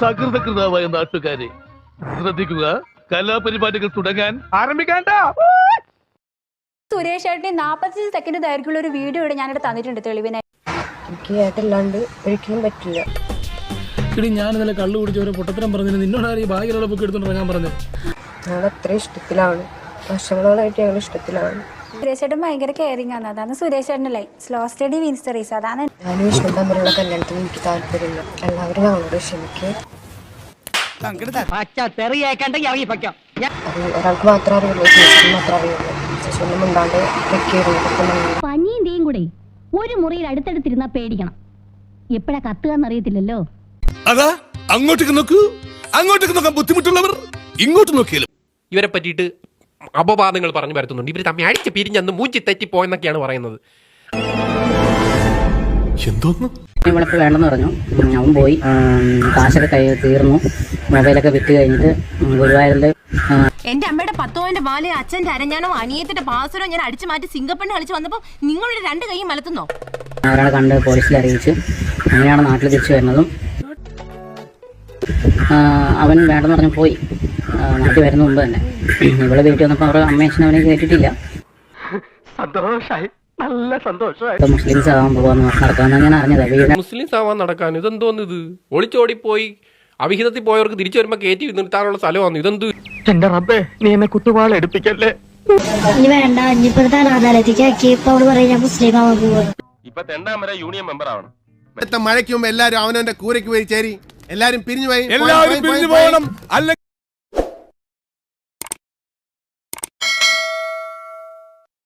സകൃതകൃതാവായ നാട്ടുകാരെ ശ്രദ്ധിക്കുക. കലാപരിപാടികൾ തുടങ്ങാൻ ആരംഭിക്കാണ്ട സുരേഷ് ഏട്ടന് നാപ്പത്തഞ്ച് സെക്കൻഡ് ദൈർഘ്യമുള്ള ഒരു വീഡിയോ ഇവിടെ ഞാനിവിടെ തന്നിട്ടുണ്ട് തെളിവിനെ എനിക്ക് ഏട്ടല്ലാണ്ട് ഒരിക്കലും പറ്റില്ല. ഇടി ഞാൻ ഇന്നലെ കള്ളു കുടിച്ച് ഓരോ പൊട്ടത്തരം പറഞ്ഞു നിന്നോട് ഈ ബാഗിലുള്ള ബുക്ക് എടുത്തോണ്ട് ഇറങ്ങാൻ പറഞ്ഞത് ഞങ്ങൾ അത്ര ഇഷ്ടത്തിലാണ്. വർഷങ്ങളോളായിട്ട് ഞങ്ങൾ ഇഷ്ടത്തിലാണ്. സുരേഷ് ഏട്ടൻ ഭയങ്കര കെയറിങ് ആണ്. അതാണ് Suresh ഏട്ടനല്ലേ slow study means the race അതാണ് ഞാനും വിഷ്ണു തമ്മിലുള്ള കല്യാണത്തിന് എനിക്ക് താല്പര്യമില്ല. എല്ലാവരും ഞങ്ങളോട് ക്ഷമിക്കും. ഒരാൾക്ക് മാത്രം അറിയുള്ളൂ ചേച്ചിക്ക് മാത്രമേ അറിയുള്ളൂ. ചേച്ചി ഒന്നും വെക്കിയത് പനിയും തീയും കൂടെ ഒരു മുറിയിൽ അടുത്തടുത്തിരുന്നാ പേടിക്കണം. എപ്പോഴാ കത്തുകയെന്നറിയത്തില്ലല്ലോ അതാ അങ്ങോട്ടേക്ക് നോക്കൂ. അങ്ങോട്ടേക്ക് നോക്കാൻ ബുദ്ധിമുട്ടുള്ളവർ ഇങ്ങോട്ട് നോക്കിയാലും. ഇവരെ പറ്റിയിട്ട് അപവാദങ്ങൾ പറഞ്ഞു വരുത്തുന്നുണ്ട് ഇവർ തമ്മിൽ അടിച്ച് പിരിഞ്ഞന്ന് മൂഞ്ചി തെറ്റിപ്പോയെന്നൊക്കെയാണ് പറയുന്നത്. എന്തോന്ന്? വേണ്ടെന്ന് പറഞ്ഞു. അവൻ പോയി. കാശൊക്കെ കൈ തീർന്നു. മൊബൈലൊക്കെ വിറ്റ് കഴിഞ്ഞിട്ട് ഗുരുവായൂരിലെ എന്റെ അമ്മയുടെ പത്തോന്റെ പാൽ അച്ഛന്റെ അരഞ്ഞാനോ അനിയത്തിന്റെ പാസരോ ഞാൻ അടിച്ചു മാറ്റി സിംഗപ്പണ്ണി കളിച്ച് വന്നപ്പോ നിങ്ങളുടെ രണ്ട് കൈയും മലത്തുന്നോ ഒരാളെ കണ്ട് പോലീസിൽ അറിയിച്ച് അങ്ങനെയാണ് നാട്ടിൽ തിരിച്ചു വരുന്നതും. അവൻ വേണ്ടെന്ന് പറഞ്ഞ് പോയി. നാട്ടിൽ വരുന്ന മുമ്പ് തന്നെ. ഇവിടെ വീട്ടിൽ വന്നപ്പോൾ അവരുടെ അമ്മയച്ഛനും അവനെ കേട്ടിട്ടില്ല. സന്തോഷായി. നല്ല സന്തോഷമായി മുസ്ലിംസ് ആവാൻ പോവാന്ന് നടക്കാമെന്ന് ഞാൻ അറിഞ്ഞത്. മുസ്ലിംസ് ആവാൻ നടക്കാൻ ഇതെന്തോന്ന് ഇത് ഒളിച്ചോടിപ്പോയി അവിഹിതത്തിൽ പോയവർക്ക് തിരിച്ചു വരുമ്പോൾ കയറ്റി നിർത്താനുള്ള സ്ഥലമാണ് ഇതെന്ത്? എന്റെ റബ്ബേ നീ എന്നെ കുത്തുവാള എടുപ്പിക്കല്ലേ? ഇനി വേണ്ട ഇനിയിപ്പോഴത്തെ അനാഥാലയത്തേക്ക് ആക്കി ഇപ്പൊ അവൾ പറയും ഞാൻ മുസ്ലിം ആവാൻ പോവാ. ഇപ്പൊ തെണ്ടാൻ വരെ യൂണിയൻ മെമ്പർ ആവണം. മഴയ്ക്ക് മുമ്പ് എല്ലാരും അവനവന്റെ കൂരയ്ക്ക് പോയി ചേരി. എല്ലാരും പിരിഞ്ഞു പോയി. എല്ലാവരും പിരിഞ്ഞു പോകണം. അല്ല